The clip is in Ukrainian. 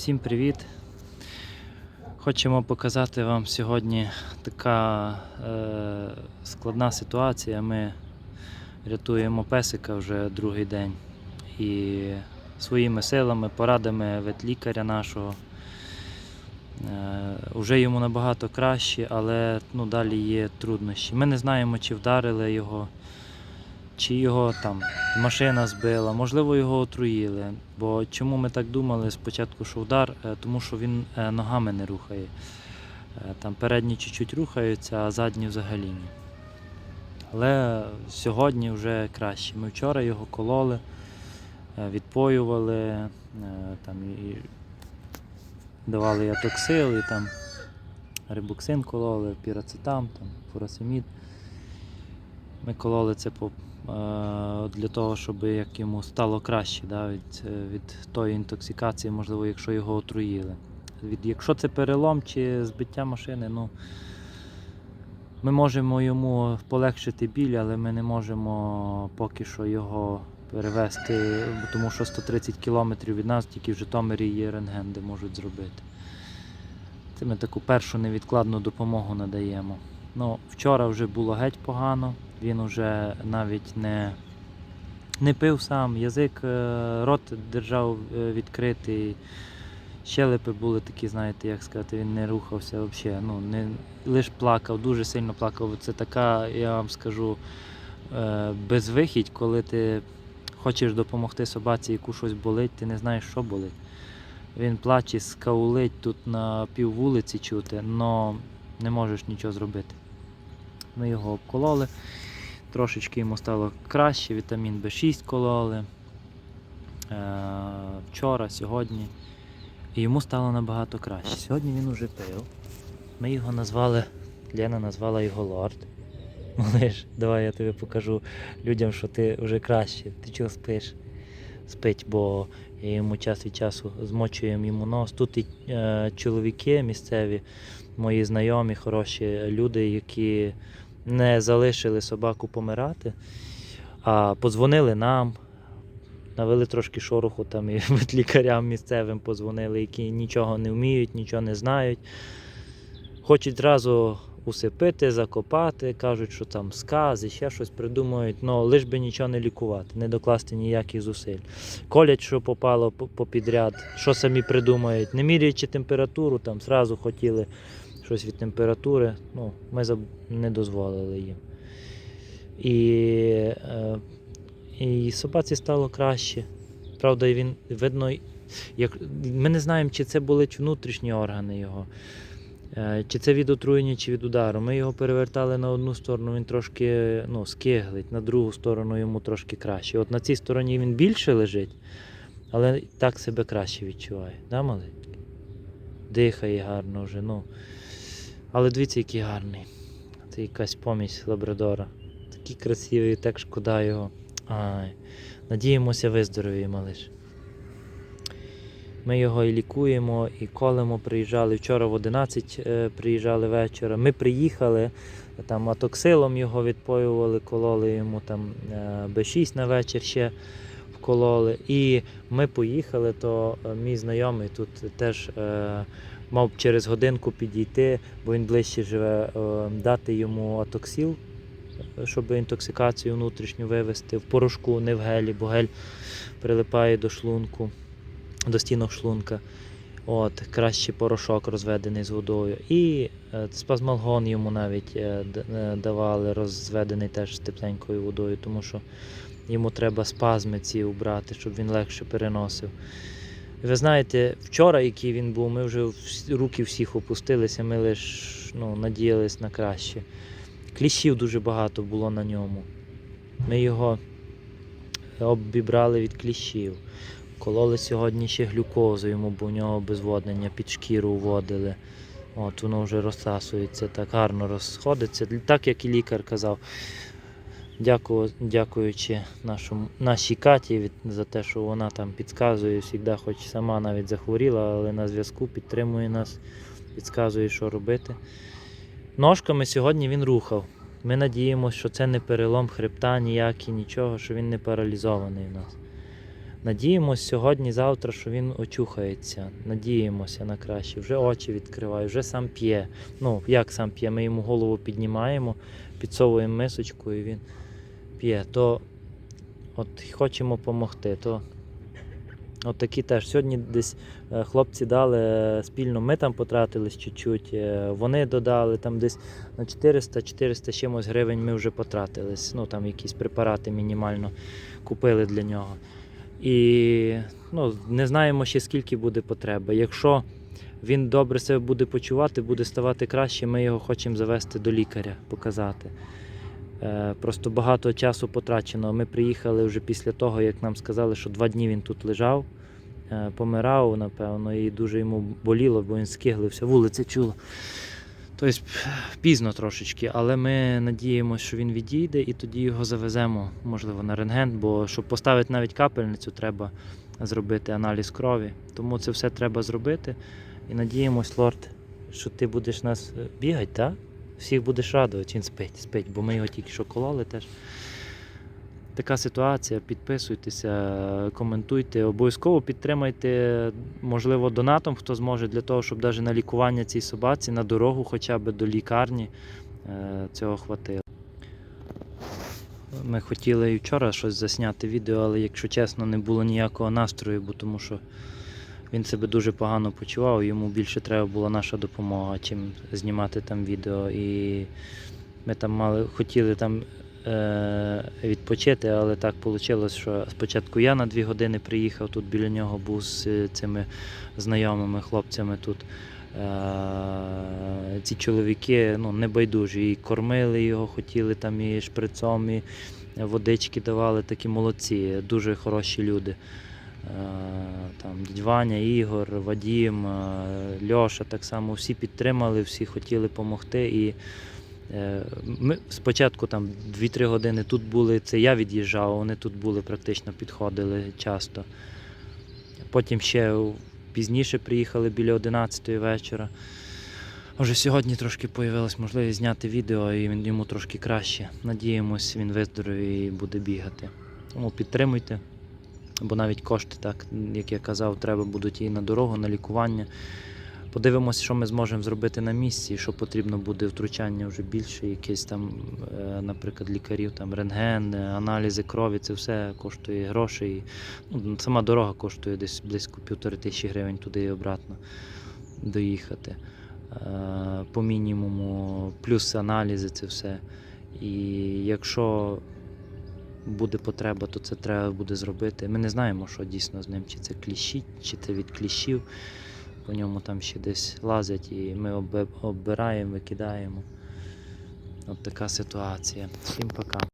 Всім привіт! Хочемо показати вам сьогодні така е, складна ситуація. Ми рятуємо песика вже другий день і своїми силами, порадами ветлікаря нашого. Е, вже йому набагато краще, але ну, далі є труднощі. Ми не знаємо, чи вдарили його, чи його там машина збила, можливо, його отруїли. Бо чому ми так думали спочатку, що удар? Е, Тому що він е, ногами не рухає. Е, Там передні чуть-чуть рухаються, а задні взагалі ні. Але сьогодні вже краще. Ми вчора його кололи, відпоювали, там і давали і атоксил, і там рибуксин кололи, пірацетам, там, фурасемід. Ми кололи це по, е, для того, щоб як йому стало краще да, від, е, від тої інтоксикації, можливо, якщо його отруїли. Від, якщо це перелом чи збиття машини, ну, ми можемо йому полегшити біль, але ми не можемо поки що його перевезти, тому що 130 кілометрів від нас тільки в Житомирі є рентген, де можуть зробити. Це ми таку першу невідкладну допомогу надаємо. Ну, вчора вже було геть погано, він вже навіть не, не пив сам, язик, е, рот держав е, відкритий. Щелепи були такі, знаєте, як сказати, він не рухався взагалі. Ну, не, лише плакав, дуже сильно плакав. Це така, я вам скажу, е, безвихідь, коли ти хочеш допомогти собаці, яку щось болить, ти не знаєш, що болить. Він плаче, скаулить тут на пів вулиці чути, але не можеш нічого зробити. Ми його обкололи, трошечки йому стало краще, вітамін В6 кололи. Е, вчора, сьогодні. І йому стало набагато краще. Сьогодні він уже пив. Ми його назвали, Лена назвала його лорд. Малиш, давай я тобі покажу людям, що ти вже краще. Ти чого спиш? Спить, бо я йому час від часу змочуємо йому нос. Тут і е, чоловіки місцеві, мої знайомі, хороші люди, які не залишили собаку помирати, а подзвонили нам, навели трошки шороху там і лікарям місцевим подзвонили, які нічого не вміють, нічого не знають. Хочуть зразу усипити, закопати, кажуть, що там скази, ще щось придумають, але лиш би нічого не лікувати, не докласти ніяких зусиль. Колять, що попало попідряд, що самі придумають, не міряючи температуру, там зразу хотіли щось від температури, ну, ми не дозволили їм. І, е, і собаці стало краще. Правда, він видно, як, ми не знаємо, чи це були внутрішні органи його. Е, Чи це від отруєння, чи від удару. Ми його перевертали на одну сторону, він трошки ну, скиглить, на другу сторону йому трошки краще. От на цій стороні він більше лежить, але так себе краще відчуває. Да, маленький? Дихає гарно вже. ну. Але дивіться, який гарний. Це якась помість лабрадора. Такий красивий, так шкода його. Ай. Надіємося, виздоровіє малиш. Ми його і лікуємо, і колемо приїжджали. Вчора в 11 е, приїжджали вечора. Ми приїхали, там атоксилом його відпоювали, кололи йому там е, Б6 на вечір ще вкололи. І ми поїхали, то е, мій знайомий тут теж мав через годинку підійти, бо він ближче живе, е, дати йому атоксил, е, щоб інтоксикацію внутрішню вивести в порошку, не в гелі, бо гель прилипає до шлунку до стінок шлунка. От, краще порошок розведений з водою. І е, спазмалгон йому навіть е, давали, розведений теж з тепленькою водою, тому що йому треба спазми ці убрати, щоб він легше переносив. Ви знаєте, вчора, який він був, ми вже руки всіх опустилися, ми лише ну, надіялись на краще. Кліщів дуже багато було на ньому. Ми його обібрали від кліщів. Кололи сьогодні ще глюкозу йому, бо у нього обезводнення під шкіру вводили. От воно вже розсасується, так гарно розходиться. Так як і лікар казав. Дякую, дякуючи нашому, нашій Каті від, за те, що вона там підказує завжди, хоч сама навіть захворіла, але на зв'язку підтримує нас, підказує, що робити. Ножками сьогодні він рухав. Ми надіємося, що це не перелом хребта, ніякий, нічого, що він не паралізований у нас. Надіємось сьогодні-завтра, що він очухається. Надіємося на краще. Вже очі відкриває, вже сам п'є. Ну, як сам п'є? Ми йому голову піднімаємо, підсовуємо мисочку і він п'є. То от хочемо допомогти. То от такі теж. Сьогодні десь е, хлопці дали е, спільно, ми там потратились чуть-чуть, е, вони додали там десь на 400-400 чимось гривень ми вже потратились. Ну там якісь препарати мінімально купили для нього. І ну, не знаємо ще скільки буде потреба. Якщо він добре себе буде почувати, буде ставати краще, ми його хочемо завести до лікаря, показати. Е, Просто багато часу потрачено. Ми приїхали вже після того, як нам сказали, що два дні він тут лежав, е, помирав, напевно, і дуже йому боліло, бо він скиглився, вулиця чула. Тобто пізно трошечки, але ми надіємося, що він відійде і тоді його завеземо, можливо, на рентген, бо щоб поставити навіть капельницю, треба зробити аналіз крові. Тому це все треба зробити. І надіємось, лорд, що ти будеш нас е, бігати, так? Всіх будеш радувати, він спить, спить, бо ми його тільки що кололи теж. Така ситуація. Підписуйтеся, коментуйте, обов'язково підтримайте, можливо, донатом, хто зможе, для того, щоб навіть на лікування цій собаці, на дорогу хоча б до лікарні е, цього хватило. Ми хотіли і вчора щось засняти відео, але, якщо чесно, не було ніякого настрою, бо тому що він себе дуже погано почував, йому більше треба була наша допомога, чим знімати там відео. І ми там мали, хотіли там е, відпочити, але так вийшло, що спочатку я на дві години приїхав, тут біля нього був з цими знайомими хлопцями тут. Е, ці чоловіки ну, небайдужі, і кормили його, хотіли там і шприцом, і водички давали, такі молодці, дуже хороші люди. Е, Там дядь Ігор, Вадім, е, Льоша так само всі підтримали, всі хотіли допомогти. І е, ми спочатку там 2-3 години тут були, це я від'їжджав, вони тут були, практично підходили часто. Потім ще пізніше приїхали біля 11 вечора. Вже сьогодні трошки появилась можливість зняти відео, і він йому трошки краще. Надіємось, він виздоровіє і буде бігати. Тому підтримуйте, бо навіть кошти, так, як я казав, треба будуть і на дорогу, на лікування. Подивимося, що ми зможемо зробити на місці, що потрібно буде втручання вже більше, якесь там, е, наприклад, лікарів, там рентген, е, аналізи крові, це все коштує грошей. Ну, сама дорога коштує десь близько півтори тисячі гривень туди і обратно доїхати. Е, По мінімуму, плюс аналізи, це все. І якщо буде потреба, то це треба буде зробити. Ми не знаємо, що дійсно з ним, чи це кліщі, чи це від кліщів. По ньому там ще десь лазять, і ми обби- оббираємо, викидаємо. От така ситуація. Всім пока.